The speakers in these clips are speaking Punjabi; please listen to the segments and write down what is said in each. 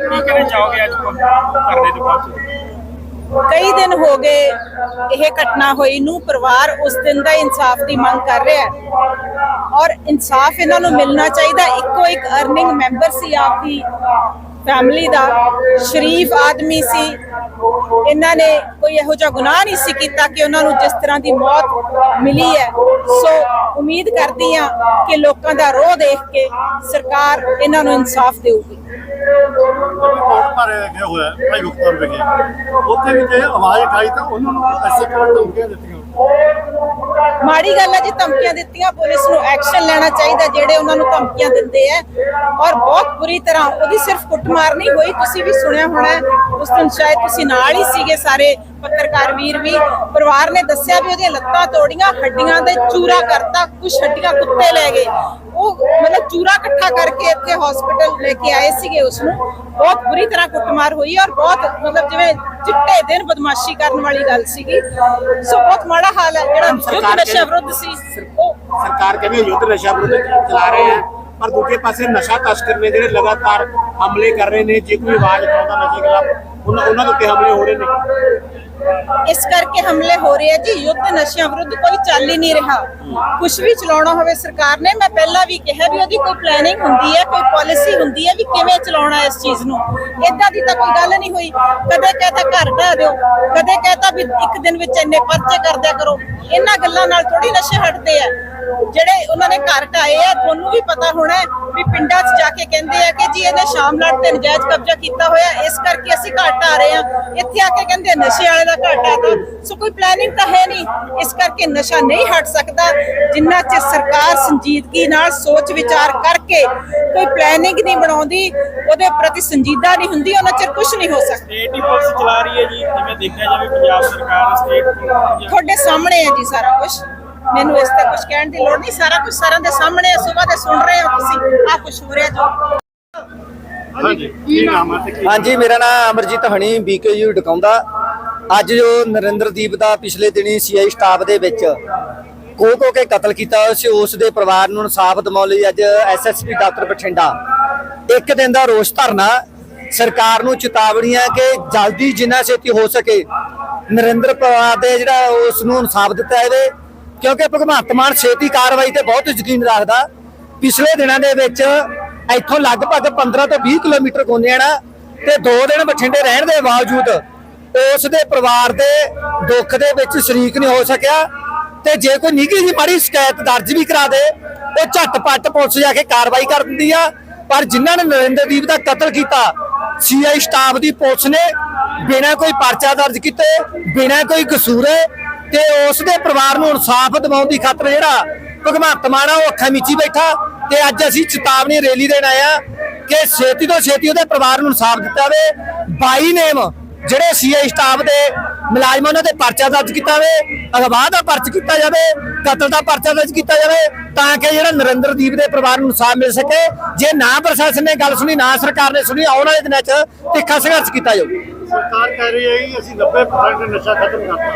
ਕੀ ਕਹਿਣਾ ਚਾਹੋਗੇ ਅੱਜ ਕਰਦੇ ਤੇ? ਪਹੁੰਚੇ ਕਈ ਦਿਨ ਹੋ ਗਏ, ਇਹ ਘਟਨਾ ਹੋਈ ਨੂੰ ਪਰਿਵਾਰ ਉਸ ਦਿਨ ਦਾ ਇਨਸਾਫ ਦੀ ਮੰਗ ਕਰ ਰਿਹਾ ਹੈ। ਔਰ ਇਨਸਾਫ ਇਹਨਾਂ ਨੂੰ ਮਿਲਣਾ ਚਾਹੀਦਾ, ਇੱਕੋ ਇੱਕ ਅਰਨਿੰਗ ਮੈਂਬਰ ਸੀ ਆਪਦੀ ਫੈਮਿਲੀ ਦਾ, ਸ਼ਰੀਫ ਆਦਮੀ ਸੀ। ਇਹਨਾਂ ਨੇ ਕੋਈ ਇਹੋ ਜਿਹਾ ਗੁਨਾਹ ਨਹੀਂ ਸੀ ਕੀਤਾ ਕਿ ਉਹਨਾਂ ਨੂੰ ਜਿਸ ਤਰ੍ਹਾਂ ਦੀ ਮੌਤ ਮਿਲੀ ਹੈ। ਸੋ ਉਮੀਦ ਕਰਦੀ ਹਾਂ ਕਿ ਲੋਕਾਂ ਦਾ ਰੋਹ ਦੇਖ ਕੇ ਸਰਕਾਰ ਇਹਨਾਂ ਨੂੰ ਇਨਸਾਫ ਦੇਊਗੀ। ਕੋਰਟ ਭਰੇ ਗਿਆ ਹੋਇਆ ਭਾਈ ਮੁਖਤਾਰ ਵਿਖੇ। ਉੱਥੇ ਵੀ ਜੇ ਆਵਾਜ਼ ਉਠਾਈ ਤਾਂ ਉਹਨਾਂ ਨੂੰ ਐਸੇ ਕਰਨ ਧਮਕੀਆਂ ਦਿੱਤੀਆਂ। ਮਾੜੀ ਗੱਲ ਹੈ ਜੀ, ਧਮਕੀਆਂ ਦਿੱਤੀਆਂ, ਪੁਲਿਸ ਨੂੰ ਐਕਸ਼ਨ ਲੈਣਾ ਚਾਹੀਦਾ, ਜਿਹੜੇ ਉਹਨਾਂ ਨੂੰ ਧਮਕੀਆਂ ਦਿੰਦੇ ਆ। ਔਰ ਬਹੁਤ ਬੁਰੀ ਤਰ੍ਹਾਂ, ਉਹਦੀ ਸਿਰਫ ਕੁੱਟਮਾਰ ਨਹੀਂ ਹੋਈ, ਤੁਸੀਂ ਵੀ ਸੁਣਿਆ ਹੋਣਾ, ਉਸ ਦਿਨ ਸ਼ਾਇਦ ਤੁਸੀਂ ਨਾਲ ਹੀ ਸੀਗੇ ਸਾਰੇ ਪੱਤਰਕਾਰ ਵੀਰ ਵੀ। ਪਰਿਵਾਰ ਨੇ ਦੱਸਿਆ ਵੀ ਉਹਦੀਆਂ ਲੱਤਾਂ ਤੋੜੀਆਂ, ਹੱਡੀਆਂ ਦੇ ਚੂਰਾ ਕਰਤਾ ਕੁਝ ਹੱਡੀਆਂ ਕੁੱਤੇ ਲੈ ਗਏ। ਉਹ ਮਤਲਬ ਚੂਰਾ ਇਕੱਠਾ ਕਰਕੇ ਇੱਥੇ ਹਸਪੀਟਲ ਲੈ ਕੇ ਆਏ ਸੀਗੇ ਉਸ ਨੂੰ ਬਹੁਤ ਬੁਰੀ ਤਰ੍ਹਾਂ ਕੁੱਟਮਾਰ ਹੋਈ ਔਰ ਬਹੁਤ ਮਤਲਬ ਜਿਵੇਂ ਚਿੱਟੇ ਦਿਨ ਬਦਮਾਸ਼ੀ ਕਰਨ ਵਾਲੀ ਗੱਲ ਸੀਗੀ। ਸੋ ਬਹੁਤ ਮਾੜਾ ਹਾਲ ਹੈ ਜਿਹੜਾ ਯੁੱਧ ਸਰਕਾਰ ਨਸ਼ਾ ਵਿਰੁੱਧ ਸੀ। ਉਹ ਸਰਕਾਰ ਕਹਿੰਦੀ ਯੁੱਧ ਨਸ਼ਾ ਵਿਰੁੱਧ ਚਲਾ ਰਹੇ ਹੈ ਪਰ ਦੂਜੇ ਪਾਸੇ ਨਸ਼ਾ ਤਸਕਰ ਨੇ ਜਿਹੜੇ ਲਗਾਤਾਰ ਹਮਲੇ ਕਰ ਰਹੇ ਨੇ ਜੇ ਕੋਈ ਆਵਾਜ਼ ਉਠਾਉਂਦਾ ਨਸ਼ੇ ਖਿਲਾਫ ਉਹਨਾਂ ਉਹਨਾਂ ਦੇ ਉੱਤੇ ਹਮਲੇ ਹੋ ਰਹੇ ਨੇ। ਇਸ ਕਰਕੇ ਹਮਲੇ ਹੋ ਰਹੇ ਆ ਜੀ। ਯੁੱਧ ਨਸ਼ਿਆਂ ਵਿਰੁੱਧ ਕੋਈ ਚੱਲ ਹੀ ਨਹੀਂ ਰਿਹਾ। ਕੁਝ ਵੀ ਚਲਾਉਣਾ ਹੋਵੇ ਸਰਕਾਰ ਨੇ, ਮੈਂ ਪਹਿਲਾਂ ਵੀ ਕਿਹਾ ਵੀ ਉਹਦੀ ਕੋਈ ਪਲੈਨਿੰਗ ਹੁੰਦੀ ਹੈ ਕੋਈ ਪਾਲਿਸੀ ਹੁੰਦੀ ਹੈ ਵੀ ਕਿਵੇਂ ਚਲਾਉਣਾ ਇਸ ਚੀਜ਼ ਨੂੰ। ਇਦਾਂ ਦੀ ਤਾਂ ਕੋਈ ਗੱਲ ਨਹੀਂ ਹੋਈ। ਕਦੇ ਕਹਤਾ ਘਰ ਢਾ ਦਿਓ, ਕਦੇ ਕਹਤਾ ਵੀ ਇੱਕ ਦਿਨ ਵਿੱਚ ਇੰਨੇ ਪਰਚੇ ਕਰਦਿਆ ਕਰੋ। ਇਹਨਾਂ ਗੱਲਾਂ ਨਾਲ ਥੋੜੀ ਨਸ਼ੇ ਹਟਦੇ ਆ। ਜਿਹੜੇ ਉਹਨਾਂ ਨੇ ਘਰ ਢਾਏ ਆ, ਤੁਹਾਨੂੰ ਵੀ ਪਤਾ ਹੋਣਾ ਵੀ ਪਿੰਡਾਂ 'ਚ ਜਾ ਕੇ ਕਹਿੰਦੇ ਆ ਕਿ ਜੀ ਇਹਨੇ ਸ਼ਾਮਲਾਟ ਤੇ ਨਜਾਇਜ਼ ਕਬਜ਼ਾ ਕੀਤਾ ਹੋਇਆ ਇਸ ਕਰਕੇ ਅਸੀਂ ਘਰ ਢਾ ਰਹੇ ਆ ਇੱਥੇ ਆ ਕੇ ਕਹਿੰਦੇ ਨਸ਼ੇ ਵਾਲੇ ਦਾ ਘਰ ਢਾਤਾ ਸੋ ਕੋਈ ਪਲੈਨਿੰਗ ਤਾਂ ਹੈ ਨਹੀਂ। ਇਸ ਕਰਕੇ ਨਸ਼ਾ ਨਹੀਂ ਹਟ ਸਕਦਾ। ਜਿੰਨਾ ਚਿਰ ਸਰਕਾਰ ਸੰਜੀਦਗੀ ਨਾਲ ਸੋਚ ਵਿਚਾਰ ਕਰਕੇ ਕੋਈ ਪਲੈਨਿੰਗ ਨਹੀਂ ਬਣਾਉਂਦੀ ਉਹਦੇ ਪ੍ਰਤੀ ਸੰਜੀਦਾ ਨਹੀਂ ਹੁੰਦੀ ਉਹਨਾਂ ਚਿਰ ਕੁਝ ਨਹੀਂ ਹੋ ਸਕਦਾ। ਸਟੇਟ ਹੀ ਪੁਲਿਸ ਚਲਾ ਰਹੀ ਹੈ ਜੀ। ਜਿਵੇਂ ਦੇਖਿਆ ਜਾਵੇ ਪੰਜਾਬ ਸਰਕਾਰ ਸਟੇਟ ਤੁਹਾਡੇ ਸਾਹਮਣੇ ਹੈ ਜੀ ਸਾਰਾ ਕੁਝ ਮੈਨੂੰ ਇਸ ਤੇ ਕੁਝ ਕਹਿਣ ਦੀ ਲੋੜ ਨਹੀਂ। ਸਾਰਾ ਕੁਝ ਸਾਰਿਆਂ ਦੇ ਸਾਹਮਣੇ ਹੈ ਸਵੇਰ ਦੇ ਸੁਣ ਰਹੇ ਹੋ ਤੁਸੀਂ। ਆ ਕੁਝ ਹੋ ਰਿਹਾ ਜੋ। ਹਾਂਜੀ ਕੀ ਨਾਮ ਹੈ ਤੇ ਕੀ ਹਾਂਜੀ ਮੇਰਾ ਨਾਮ ਅਮਰਜੀਤ ਹਣੀ ਬੀਕੇਯੂ ਡਕਾਉਂਦਾ ਅੱਜ ਜੋ ਨਰਿੰਦਰਦੀਪ ਦਾ ਪਿਛਲੇ ਦਿਨੀ ਸੀਆਈ ਸਟਾਫ ਦੇ ਵਿੱਚ ਕੋ ਕੋ ਕੇ ਕਤਲ ਕੀਤਾ ਹੋਇਆ ਸੀ ਉਸ ਦੇ ਪਰਿਵਾਰ ਨੂੰ ਇਨਸਾਫ ਦਿਵਾਉਣ ਲਈ ਅੱਜ ਐਸਐਸਪੀ ਡਾਕਟਰ ਬਠਿੰਡਾ। ਇੱਕ ਦਿਨ ਦਾ ਰੋਸ ਧਰਨਾ ਸਰਕਾਰ ਨੂੰ ਚੇਤਾਵਨੀ ਹੈ ਕਿ ਜਲਦੀ ਜਿੰਨਾ ਛੇਤੀ ਹੋ ਸਕੇ ਨਰਿੰਦਰ ਪਰਿਵਾਰ ਦੇ ਜਿਹੜਾ ਉਸ ਨੂੰ ਇਨਸਾਫ ਦਿੱਤਾ ਜਾਵੇ ਕਿਉਂਕਿ ਭਗਵੰਤ ਮਾਨ ਛੇਤੀ ਕਾਰਵਾਈ ਤੇ ਬਹੁਤ ਯਕੀਨ ਰੱਖਦਾ। ਪਿਛਲੇ ਦਿਨਾਂ ਦੇ ਵਿੱਚ ਇੱਥੋਂ ਲਗਭਗ 15 ਤੋਂ 20 ਕਿਲੋਮੀਟਰ ਗੋਨਿਆਣਾ ਤੇ 2 ਦਿਨ ਬਠਿੰਡੇ ਰਹਿਣ ਦੇ ਬਾਵਜੂਦ ਉਸ ਦੇ ਪਰਿਵਾਰ ਦੇ ਦੁੱਖ ਦੇ ਵਿੱਚ ਸ਼ਰੀਕ ਨਹੀਂ ਹੋ ਸਕਿਆ ਤੇ ਜੇ ਕੋਈ ਨਿੱਘੀ ਜਿਹੀ ਮਾੜੀ ਸ਼ਿਕਾਇਤ ਦਰਜ ਵੀ ਕਰਾ ਦੇ, ਉਹ ਝਟਪਟ ਪੁਲਿਸ ਜਾ ਕੇ ਕਾਰਵਾਈ ਕਰ ਦਿੰਦੀ ਆ। ਪਰ ਜਿਨ੍ਹਾਂ ਨੇ ਨਰਿੰਦਰਦੀਪ ਦਾ ਕਤਲ ਕੀਤਾ, ਸੀਆਈ ਸਟਾਫ ਦੀ ਪੁਲਿਸ ਨੇ ਬਿਨਾਂ ਕੋਈ ਪਰਚਾ ਦਰਜ ਕੀਤੇ, ਬਿਨਾਂ ਕੋਈ ਕਸੂਰੇ ਤੇ ਉਸ ਦੇ ਪਰਿਵਾਰ ਨੂੰ ਇਨਸਾਫ ਦਿਵਾਉਣ ਦੀ ਖਾਤਰ ਜਿਹੜਾ ਭਗਵੰਤ ਮਾਨ ਆ, ਉਹ ਅੱਖਾਂ ਮੀਚੀ ਬੈਠਾ ਤੇ ਅੱਜ ਅਸੀਂ ਚੇਤਾਵਨੀ ਰੈਲੀ ਦੇਣ ਆਇਆ ਕਿ ਛੇਤੀ ਤੋਂ ਛੇਤੀ ਉਹਦੇ ਪਰਿਵਾਰ ਨੂੰ ਇਨਸਾਫ ਦਿੱਤਾ ਜਾਵੇ। 22 ਨੇਮ ਜਿਹੜੇ ਸੀਆਈ ਸਟਾਫ ਦੇ ਮੁਲਾਜ਼ਮਾਂ ਉਹਨਾਂ 'ਤੇ ਪਰਚਾ ਦਰਜ ਕੀਤਾ ਜਾਵੇ ਅਗਵਾਹ ਦਾ ਪਰਚ ਕੀਤਾ ਜਾਵੇ, ਕਤਲ ਦਾ ਪਰਚਾ ਦਰਜ ਕੀਤਾ ਜਾਵੇ ਤਾਂ ਕਿ ਜਿਹੜਾ ਨਰਿੰਦਰਦੀਪ ਦੇ ਪਰਿਵਾਰ ਨੂੰ ਇਨਸਾਫ ਮਿਲ ਸਕੇ। ਜੇ ਨਾ ਪ੍ਰਸ਼ਾਸਨ ਨੇ ਗੱਲ ਸੁਣੀ, ਨਾ ਸਰਕਾਰ ਨੇ ਸੁਣੀ, ਆਉਣ ਵਾਲੇ ਦਿਨਾਂ 'ਚ ਤਿੱਖਾ ਸੰਘਰਸ਼ ਕੀਤਾ ਜਾਊ। ਸਰਕਾਰ ਕਹਿ ਰਹੀ ਹੈ ਕਿ ਅਸੀਂ 90% ਨਸ਼ਾ ਖਤਮ ਕਰਤਾ।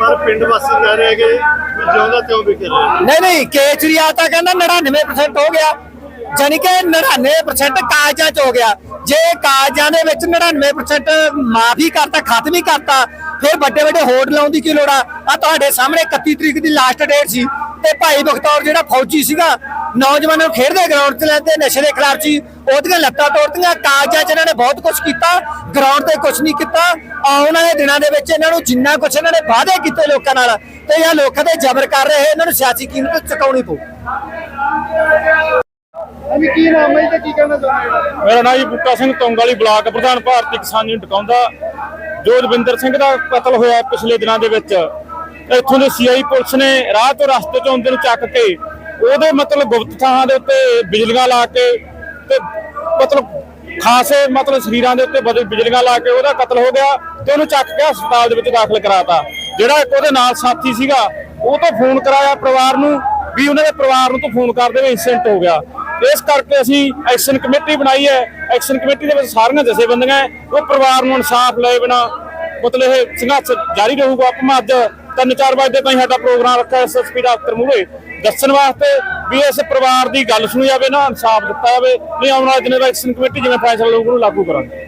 ਪਰ ਪਿੰਡ ਵਾਸੀ ਕਹਿ ਰਹੇ ਹੈਗੇ ਵੀ ਜਿਉਂਦਾ ਤਿਉਂ ਵਿਕ ਰਹੇ। ਨਹੀਂ ਨਹੀਂ, ਕੇਜਰੀਵਾਲ ਤਾਂ ਕਹਿੰਦਾ 99% ਹੋ ਗਿਆ। ਜਾਨੀ ਕਿ 99% ਕਾਗਜ਼ਾਂ 'ਚ ਹੋ ਗਿਆ। ਜੇ ਕਾਜਾਂ ਦੇ ਵਿੱਚ 99% ਮਾਫੀ ਕਰਤਾ, ਖਤਮ ਹੀ ਕਰਤਾ, ਫਿਰ ਵੱਡੇ ਵੱਡੇ ਹੋੜ ਲਾਉਣ ਦੀ ਕੀ ਲੋੜ ਆ? ਆ ਤੁਹਾਡੇ ਸਾਹਮਣੇ 31 ਤਰੀਕ ਦੀ ਲਾਸਟ ਡੇਟ ਸੀ। ਤੇ ਭਾਈ ਬਖਤੌਰ ਜਿਹੜਾ ਫੌਜੀ ਸੀਗਾ ਨੌਜਵਾਨਾਂ ਨੂੰ ਖੇਡਦੇ ਗਰਾਊਂਡ 'ਚ ਲੈਂਦੇ ਨਸ਼ੇ ਦੇ ਖਿਲਾਫ ਸੀ ਉਹਦੀਆਂ ਲੱਤਾਂ ਤੋੜਤੀਆਂ ਕਾਗਜ਼ਾਂ 'ਚ ਇਹਨਾਂ ਨੇ ਬਹੁਤ ਕੁਝ ਕੀਤਾ ਗਰਾਊਂਡ ਤੇ ਕੁਝ ਨਹੀਂ ਕੀਤਾ। ਆਉਣ ਵਾਲੇ ਦਿਨਾਂ ਦੇ ਵਿੱਚ ਇਹਨਾਂ ਨੂੰ ਜਿੰਨਾ ਕੁਝ ਇਹਨਾਂ ਨੇ ਵਾਅਦੇ ਕੀਤੇ ਲੋਕਾਂ ਨਾਲ ਤੇ ਇਹ ਲੋਕਾਂ ਤੇ ਜ਼ਬਰ ਕਰ ਰਹੇ ਇਹਨਾਂ ਨੂੰ ਸਿਆਸੀ ਕੀਮਤ ਚੁਕਾਉਣੀ ਪਊ। ਕੀ ਨਾਮ ਹੈ ਤੇ ਕੀ ਕਹਿਣਾ ਚਾਹੁੰਦੇ ਮੇਰਾ ਨਾਮ ਜੀ ਬੁੱਟਾ ਸਿੰਘ ਤੁੰਗ ਵਾਲੀ ਬਲਾਕ ਪ੍ਰਧਾਨ ਭਾਰਤੀ ਕਿਸਾਨ ਯੂਨੀਅਨ ਟਕਾਉਂਦਾ ਜੋ ਰਵਿੰਦਰ ਸਿੰਘ ਦਾ ਕਤਲ ਹੋਇਆ ਪਿਛਲੇ ਦਿਨਾਂ ਦੇ ਵਿੱਚ ਇੱਥੋਂ ਦੇ ਸੀਆਈ ਪੁਲਿਸ ਨੇ ਰਾਹ ਤੋਂ ਰਸਤੇ ਚੋਂ ਆਉਂਦੇ ਨੂੰ ਚੱਕ ਕੇ ਉਹਦੇ ਮਤਲਬ ਗੁਪਤ ਥਾਂ ਦੇ ਉੱਤੇ ਬਿਜਲੀਆਂ ਲਾ ਕੇ ਤੇ ਮਤਲਬ ਖਾਸੇ ਮਤਲਬ ਸਰੀਰਾਂ ਦੇ ਉੱਤੇ ਬਦ- ਬਿਜਲੀਆਂ ਲਾ ਕੇ ਉਹਦਾ ਕਤਲ ਹੋ ਗਿਆ ਤੇ ਉਹਨੂੰ ਚੱਕ ਕੇ ਹਸਪਤਾਲ ਦੇ ਵਿੱਚ ਦਾਖਲ ਕਰਾਤਾ। ਜਿਹੜਾ ਇੱਕ ਉਹਦੇ ਨਾਲ ਸਾਥੀ ਸੀਗਾ, ਉਹ ਤੋਂ ਫੋਨ ਕਰਾਇਆ ਪਰਿਵਾਰ ਨੂੰ ਵੀ ਉਹਨਾਂ ਦੇ ਪਰਿਵਾਰ ਨੂੰ ਤੋਂ ਫੋਨ ਕਰ ਦੇਵੇ ਇੰਸੀਡੈਂਟ ਹੋ ਗਿਆ। ਇਸ ਕਰਕੇ ਅਸੀਂ ਐਕਸ਼ਨ ਕਮੇਟੀ ਬਣਾਈ ਹੈ। ਐਕਸ਼ਨ ਕਮੇਟੀ ਦੇ ਵਿੱਚ ਸਾਰੀਆਂ ਜਥੇਬੰਦੀਆਂ ਉਹ ਪਰਿਵਾਰ ਨੂੰ ਇਨਸਾਫ ਲਏ ਬਿਨਾ ਮਤਲਬ ਇਹ ਸੰਘਰਸ਼ ਜਾਰੀ ਰਹੂਗਾ। ਆਪਾਂ ਅੱਜ ਤਿੰਨ ਚਾਰ ਵਜੇ ਤਾਈਂ ਸਾਡਾ ਪ੍ਰੋਗਰਾਮ ਰੱਖਿਆ ਐਸਐਸਪੀ ਦਫ਼ਤਰ ਮੂਹਰੇ। ਦੱਸਣ ਵਾਸਤੇ ਵੀ ਇਸ ਪਰਿਵਾਰ ਦੀ ਗੱਲ ਸੁਣੀ ਜਾਵੇ, ਨਾ ਇਨਸਾਫ ਦਿੱਤਾ ਜਾਵੇ, ਨਹੀਂ ਆਉਣ ਵਾਲੇ ਦਿਨਾਂ ਦਾ ਐਕਸ਼ਨ ਕਮੇਟੀ ਜਿਵੇਂ ਫੈਸਲਾ ਲਊਗੀ, ਉਹਨੂੰ ਲਾਗੂ ਕਰਾਂਗੇ।